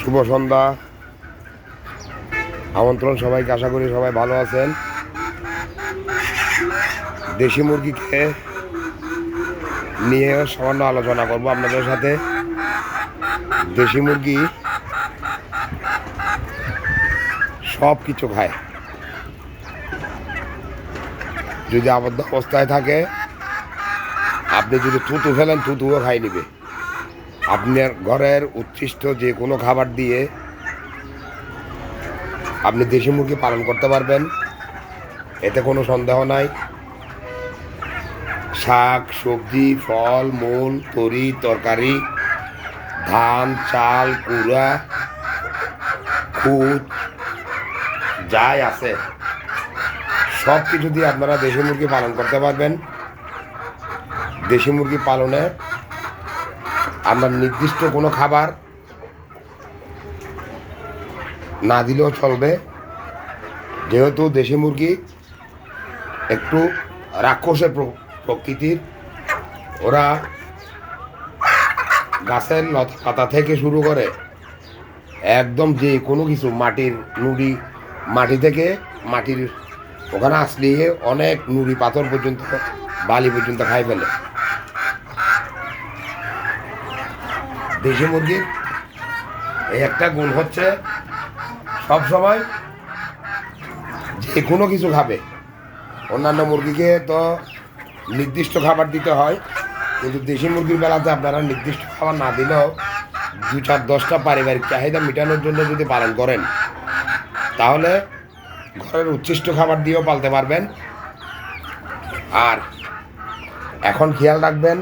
শুভ সন্ধ্যা। আমন্ত্রণ সবাইকে, আশা করি সবাই ভালো আছেন। দেশি মুরগিকে নিয়ে সামান্য আলোচনা করব আপনাদের সাথে। দেশি মুরগি সব কিছু খায়। যদি আবদ্ধ অবস্থায় থাকে, আপনি যদি থুতু ফেলেন, থুতুও খাই নিবে। আপনার ঘরের উচ্ছিষ্ট যে কোনো খাবার দিয়ে আপনি দেশি মুরগি পালন করতে পারবেন। এতে কোনো সন্দেহ নাই। শাক, সবজি, ফল, মূল, তরি, তরকারি, ধান, চাল, কুড়া খুদ যাই আছে সব কিছু দিয়ে আপনারা দেশি মুরগি পালন করতে পারবেন। দেশি মুরগি পালনে আপনার নির্দিষ্ট কোনো খাবার না দিলেও চলবে। যেহেতু দেশি মুরগি একটু রাক্ষসের প্র- প্রকৃতির, ওরা গাছের পাতা থেকে শুরু করে একদম যে কোনো কিছু, মাটির নুড়ি, মাটি থেকে মাটির ওখানে আসলে অনেক নুড়ি পাথর পর্যন্ত, বালি পর্যন্ত খাই ফেলে। দেশি মুরগির এই একটা গুণ হচ্ছে, সব সময় যে কোনো কিছু খাবে। অন্যান্য মুরগিকে তো নির্দিষ্ট খাবার দিতে হয়, কিন্তু দেশি মুরগির বেলাতে আপনারা নির্দিষ্ট খাবার না দিলেও দু চার দশটা পারিবারিক চাহিদা মেটানোর জন্য যদি পালন করেন, তাহলে ঘরের উচ্ছিষ্ট খাবার দিয়েও পালতে পারবেন। আর এখন খেয়াল রাখবেন,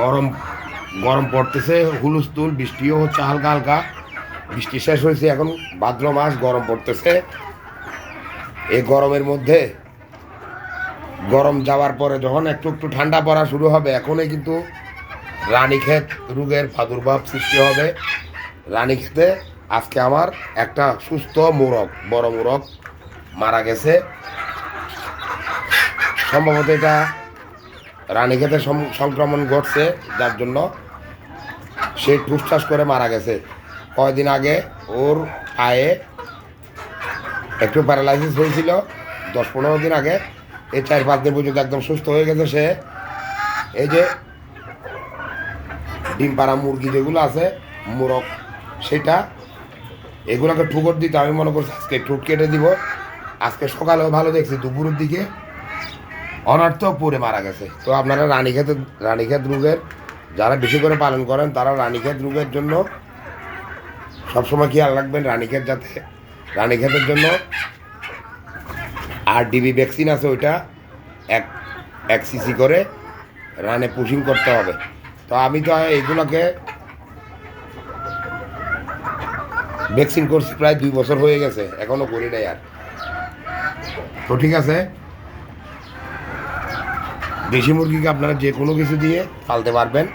গরম গরম পড়তেছে হুলুস্থুল বৃষ্টিও হচ্ছে হালকা হালকা। বৃষ্টি শেষ হয়েছে এখন, ভাদ্র মাস, গরম পড়তেছে। এই গরমের মধ্যে গরম যাওয়ার পরে যখন একটু একটু ঠান্ডা পড়া শুরু হবে, এখনই কিন্তু রানীক্ষেত রোগের প্রাদুর্ভাব সৃষ্টি হবে। রানীক্ষেতে আজকে আমার একটা সুস্থ মোরগ, বড় মোরগ মারা গেছে। সম্ভবত এটা রানীক্ষেতে সংক্রমণ ঘটছে, যার জন্য সে ঠুসঠাস করে মারা গেছে। কয়দিন আগে ওর পায়ে একটু প্যারালাইসিস হয়েছিল। দশ পনেরো দিন আগে এই চার পাঁচ দিন পর্যন্ত একদম সুস্থ হয়ে গেছে সে। এই যে ডিম পাড়া মুরগি যেগুলো আছে, মোরগ, সেটা, এগুলোকে ঠুকর দিতে আমি মনে করছি আজকে ঠুট কেটে দিব। আজকে সকালেও ভালো দেখছি, দুপুরের দিকে অনার্থ পড়ে মারা গেছে। তো আপনারা রানীক্ষেত রানীক্ষেত রোগের যারা বেশি করে পালন করেন, তারা রানীক্ষেত রোগের জন্য সবসময় খেয়াল রাখবেন রানীক্ষেত যাতে, রানীক্ষেতের জন্য আর ডিবি ভ্যাকসিন আছে ওইটা এক এক সিসি করে রানে পুশিং করতে হবে। তো আমি তো এইগুলোকে ভ্যাকসিন করছি প্রায় দুই বছর হয়ে গেছে, এখনও করি নাই আর। তো ঠিক আছে, দেশি মুরগিকে আপনারা যে কোনো কিছু দিয়ে পালতে পারবেন।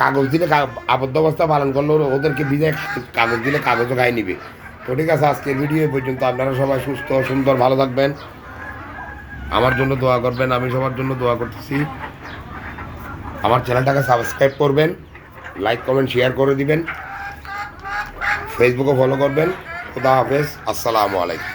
কাগজ দিলে আবদ্ধ অবস্থা পালন করলে ওদেরকে বিদায় কাগজ দিলে কাগজও গায়ে নিবে। তো ঠিক আছে, আজকের ভিডিও পর্যন্ত। আপনারা সবাই সুস্থ, সুন্দর, ভালো থাকবেন। আমার জন্য দোয়া করবেন, আমি সবার জন্য দোয়া করতেছি। আমার চ্যানেলটাকে সাবস্ক্রাইব করবেন লাইক কমেন্ট শেয়ার করে দিবেন। ফেসবুকে ফলো করবেন। খুদা হাফেজ, আসসালামু আলাইকুম।